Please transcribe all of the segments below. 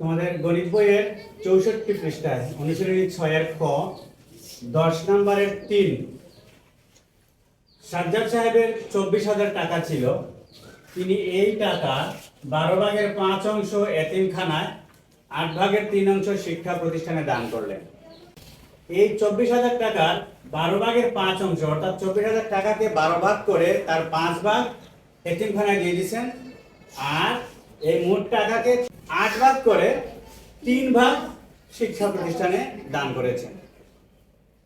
তোমাদের গণিত বইয়ের চৌষট্টি পৃষ্ঠায় অনুশীলনী ছয়ের খ, দশ নম্বরের তিন। সাজ্জাদ সাহেবের চব্বিশ হাজার টাকা ছিল। তিনি এই টাকা বারো ভাগের পাঁচ অংশ এতিমখানায়, আট ভাগের তিন অংশ শিক্ষা প্রতিষ্ঠানে দান করলেন। এই চব্বিশ হাজার টাকার বারো ভাগের পাঁচ অংশ, অর্থাৎ চব্বিশ হাজার টাকাকে বারো ভাগ করে তার পাঁচ ভাগ এতিমখানায় দিয়ে দিয়েছেন। আর এই মোট টাকাকে আট ভাগ করে তিন ভাগ শিক্ষা প্রতিষ্ঠানে দান করেছেন।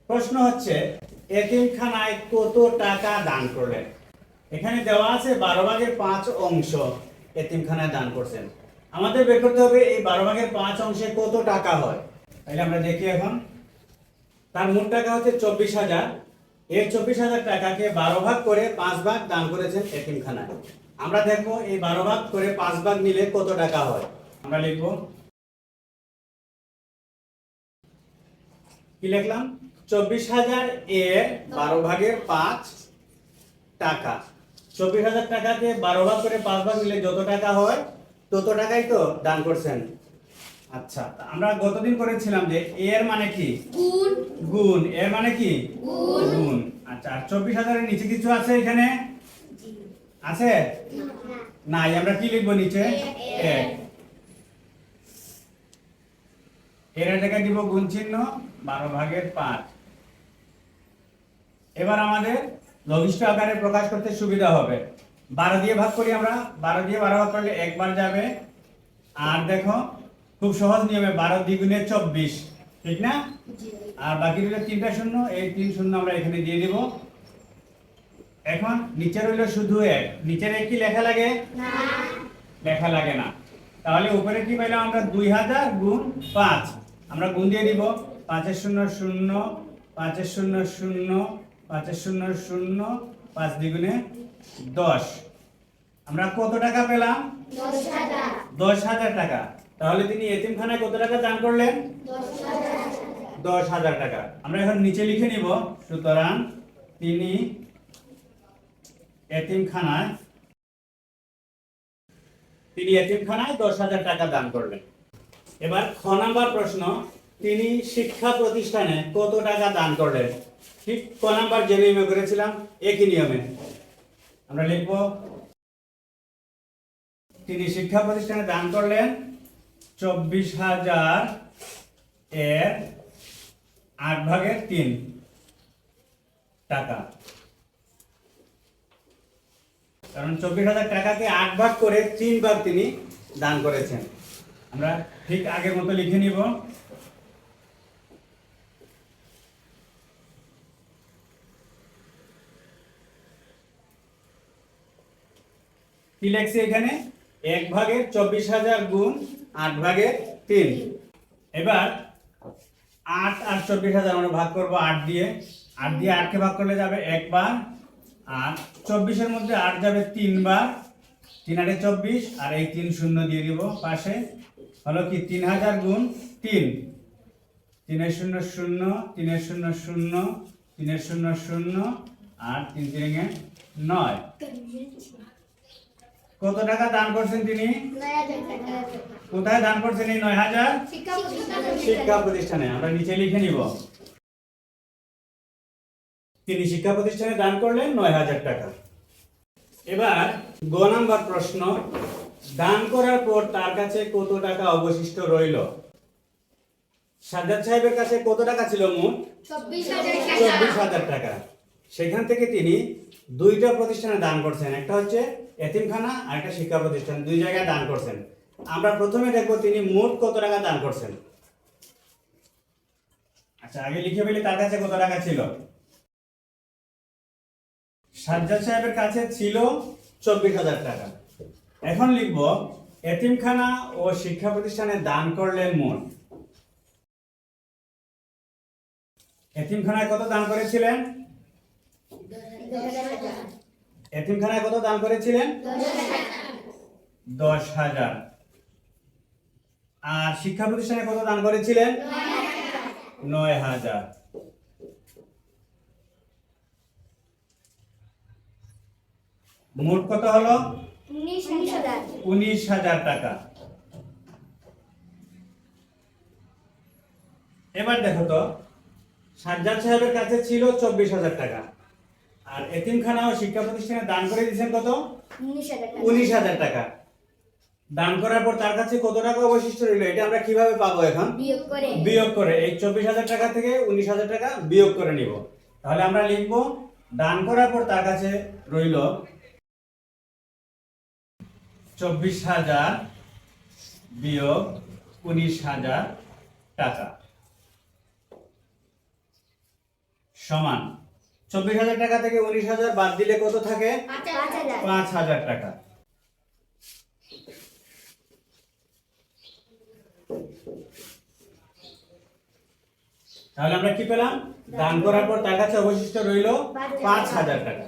প্রশ্ন হচ্ছে, এতিমখানায় কত টাকা দান করলেন? এখানে দেওয়া আছে বারো ভাগের পাঁচ অংশ এতিমখানায় দান করছেন। আমাদের বের করতে হবে এই বারো ভাগের পাঁচ অংশে কত টাকা হয়? তাহলে আমরা দেখি এখন। তার মোট টাকা হচ্ছে চব্বিশ হাজার। এই চব্বিশ হাজার টাকাকে বারো ভাগ করে পাঁচ ভাগ দান করেছেন এতিমখানায়। আমরা দেখব এই বারো ভাগ করে পাঁচ ভাগ নিলে কত টাকা হয়? আমরা লিখব কি লিখলাম? চব্বিশ হাজার এর বারো ভাগের পাঁচ টাকা। চব্বিশ হাজার টাকাকে বারো ভাগ করে পাঁচ ভাগ নিলে যত টাকা হয় তত টাকাই তো দান করছেন। আচ্ছা আমরা গতদিন করেছিলাম যে এর মানে কি? গুণ। গুণ। এর মানে কি? গুণ। গুণ। আচ্ছা আর চব্বিশ হাজারের নিচে কিছু আছে এখানে? আছে? নাই আমরা কি লিখব নিচে? এক। এর দিব গুণ চিহ্ন বারো ভাগের পাঁচ। এবার আমাদের লঘিষ্ঠ আকারে প্রকাশ করতে সুবিধা হবে। বারো দিয়ে ভাগ করি আমরা। বারো দিয়ে বারো ভাগ করলে একবার যাবে। আর দেখো খুব সহজ নিয়মে বারো দ্বিগুণে চব্বিশ ঠিক না? আর বাকি রইল তিনটা শূন্য এই তিন শূন্য আমরা এখানে দিয়ে দিব। এখন নিচে রইল শুধু এক। নিচের এক কি লেখা লাগে? লেখা লাগে না। তাহলে উপরে কি পেলাম আমরা? দুই হাজার গুণ পাঁচ। আমরা গুণ দিয়ে দিব পাঁচের শূন্য শূন্য, পাঁচের শূন্য শূন্য, পাঁচের শূন্য শূন্য, পাঁচ দ্বিগুণে দশ। আমরা কত টাকা পেলাম? দশ হাজার টাকা। তাহলে তিনি এতিমখানায় কত টাকা দান করলেন? দশ হাজার টাকা। আমরা এখন নিচে লিখে নিব, সুতরাং তিনি এতিমখানায় তিনি এতিমখানায় দশ হাজার টাকা দান করলেন। এবার খ নাম্বার প্রশ্ন, তিনি শিক্ষা প্রতিষ্ঠানে কত টাকা দান করলেন? ঠিক ক নাম্বার যে নিয়মে করেছিলাম, একই নিয়মে। আমরা লিখব, তিনি শিক্ষা প্রতিষ্ঠানে দান করলেন চব্বিশ হাজার এর আট ভাগের তিন টাকা। কারণ চব্বিশ হাজার টাকাকে আট ভাগ করে তিন ভাগ তিনি দান করেছেন। আমরা ঠিক আগের মতো লিখে নিব। কি লেখছে এখানে? এক ভাগের চব্বিশ হাজার গুণ আট ভাগের তিন। এবার আট আর চব্বিশ হাজার আমরা ভাগ করব আট দিয়ে। আট দিয়ে আটকে ভাগ করলে যাবে একবার আর চব্বিশের মধ্যে আট যাবে তিনবার। তিন আটে চব্বিশ, আর এই তিন শূন্য দিয়ে দিব পাশে। হলো কি? তিন হাজার গুণ তিন। তিনের শূন্য শূন্য, তিনের শূন্য শূন্য, তিনের শূন্য শূন্য, আর তিন তিনে নয়। কত টাকা দান করছেন তিনি? কোথায় দান করছেন এই নয় হাজার? শিক্ষা প্রতিষ্ঠানে। আমরা নিচে লিখে নিব। তিনি শিক্ষা প্রতিষ্ঠানে দান করলেন নয় হাজার টাকা। এবার গ নাম্বার প্রশ্ন। দান করার পর তার কাছে কত টাকা অবশিষ্ট রইল? সাজ্জাদ সাহেবের কাছে কত টাকা ছিল মোট? চব্বিশ হাজার টাকা। সেখান থেকে তিনি দুইটা প্রতিষ্ঠানে দান করছেন। একটা হচ্ছে এতিমখানা আর একটা শিক্ষা প্রতিষ্ঠান। দুই জায়গায় দান করছেন। আমরা প্রথমে দেখব তিনি মোট কত টাকা দান করছেন। আচ্ছা আগে লিখে ফেলি তার কাছে কত টাকা ছিল। সাজ্জাদ সাহেবের কাছে ছিল চব্বিশ হাজার টাকা। এখন লিখব, এতিমখানা ও শিক্ষা প্রতিষ্ঠানে দান করলেন মোট এতিমখানায় কত দান করেছিলেন? এতিমখানায় কত দান করেছিলেন? দশ হাজার। আর শিক্ষা প্রতিষ্ঠানে কত দান করেছিলেন? নয় হাজার। মোট কত হলো? উনিশ হাজার। টাকা। এবার দেখো তো সাজ্জাদ সাহেবের কাছে ছিল চব্বিশ হাজার টাকা। আর এতিমখানা ও শিক্ষা প্রতিষ্ঠানে দান করে দিয়েছেন কত? উনিশ হাজার টাকা। দান করার পর তার কাছে কত টাকা অবশিষ্ট রইল? এটা আমরা কীভাবে পাবো এখন? বিয়োগ করে। বিয়োগ করে। এই চব্বিশ হাজার টাকা থেকে উনিশ হাজার টাকা বিয়োগ করে নিব। তাহলে আমরা লিখব দান করার পর তার কাছে রইল চব্বিশ হাজার বিয়োগ উনিশ হাজার টাকা। সমান। চব্বিশ হাজার টাকা থেকে উনিশ হাজার বাদ দিলে কত থাকে? পাঁচ হাজার। টাকা। তাহলে আমরা কি পেলাম? দান করার পর তার কাছে অবশিষ্ট রইল পাঁচ হাজার টাকা।